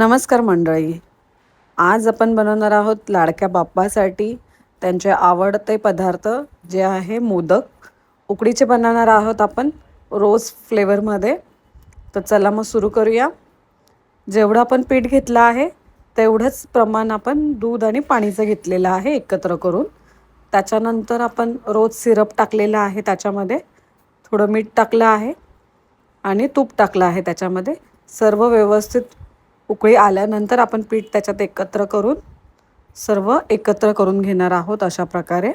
नमस्कार मंडळी. आज आपण बनवणार आहोत लाडक्या बाप्पासाठी त्यांचे आवडते पदार्थ जे आहे मोदक. उकडीचे बनवणार आहोत आपण रोज फ्लेवरमध्ये. तर चला मग सुरू करूया. जेवढं आपण पीठ घेतलं आहे तेवढंच प्रमाण आपण दूध आणि पाणीचं घेतलेलं आहे एकत्र करून. त्याच्यानंतर आपण रोज सिरप टाकलेला आहे त्याच्यामध्ये. थोडं मीठ टाकलं आहे आणि तूप टाकलं आहे त्याच्यामध्ये. सर्व व्यवस्थित उकळी आल्यानंतर आपण पीठ त्याच्यात एकत्र करून सर्व एकत्र करून घेणार आहोत अशा प्रकारे.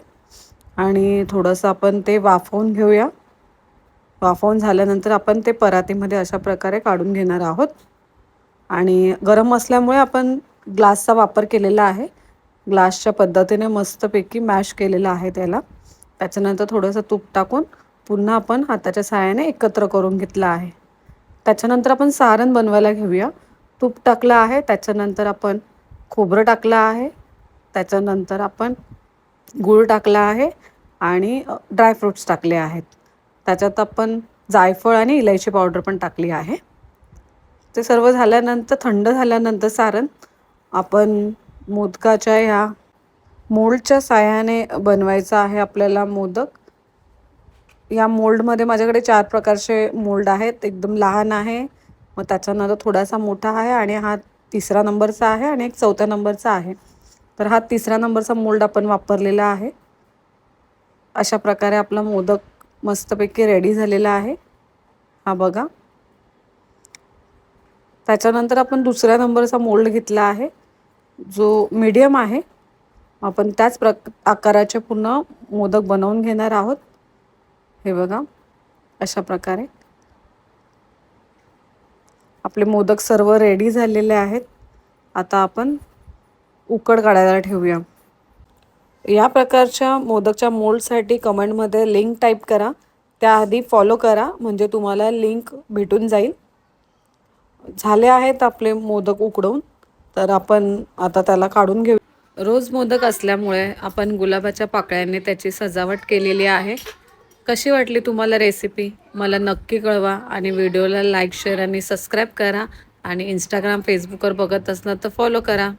आणि थोडंसं आपण ते वाफवून घेऊया. वाफवून झाल्यानंतर आपण ते परातीमध्ये अशा प्रकारे काढून घेणार आहोत. आणि गरम असल्यामुळे आपण ग्लासचा वापर केलेला आहे. ग्लासच्या पद्धतीने मस्तपैकी मॅश केलेलं आहे त्याला. त्याच्यानंतर थोडंसं तूप टाकून पुन्हा आपण हाताच्या सहाय्याने एकत्र करून घेतलं आहे. त्याच्यानंतर आपण सारण बनवायला घेऊया. तूप टाकलं आहे त्याच्यानंतर आपण खोबरं टाकलं आहे त्याच्यानंतर आपण गूळ टाकला आहे आणि ड्रायफ्रूट्स टाकले आहेत. त्याच्यात आपण जायफळ आणि इलायची पावडर पण टाकली आहे. ते सर्व झाल्यानंतर थंड झाल्यानंतर सारण आपण मोदकाच्या ह्या मोल्डच्या साह्याने बनवायचं आहे आपल्याला मोदक. या मोल्डमध्ये माझ्याकडे चार प्रकारचे मोल्ड आहेत. एकदम लहान आहे मग त्याच्यानंतर थोडासा मोठा आहे आणि हा तिसरा नंबरचा आहे आणि एक चौथ्या नंबरचा आहे. तर हा तिसऱ्या नंबरचा मोल्ड आपण वापरलेला आहे. अशा प्रकारे आपला मोदक मस्तपैकी रेडी झालेला आहे. हा बघा. त्याच्यानंतर आपण दुसऱ्या नंबरचा मोल्ड घेतला आहे. जो मीडियम आहे. आपण त्याच प्र आकाराचे पुन्हा मोदक बनवून घेणार आहोत. हे बघा. अशा प्रकारे. आपले मोदक सर्व रेडी झालेले आहेत. आता आपण उकड काढायला ठेवूया. या प्रकारच्या मोदकच्या मोल्डसाठी कमेंटमध्ये लिंक टाईप करा. त्याआधी फॉलो करा म्हणजे तुम्हाला लिंक भेटून जाईल. झाले आहेत आपले मोदक उकडवून तर आपण आता त्याला काढून घेऊ. रोज मोदक असल्यामुळे आपण गुलाबाच्या पाकळ्याने त्याची सजावट केलेली आहे. कशी वाटली तुम्हाला रेसिपी मला नक्की कळवा आणि व्हिडिओला लाईक शेअर आणि सबस्क्राईब करा. आणि इंस्टाग्राम फेसबुकवर बघत असणार तर फॉलो करा.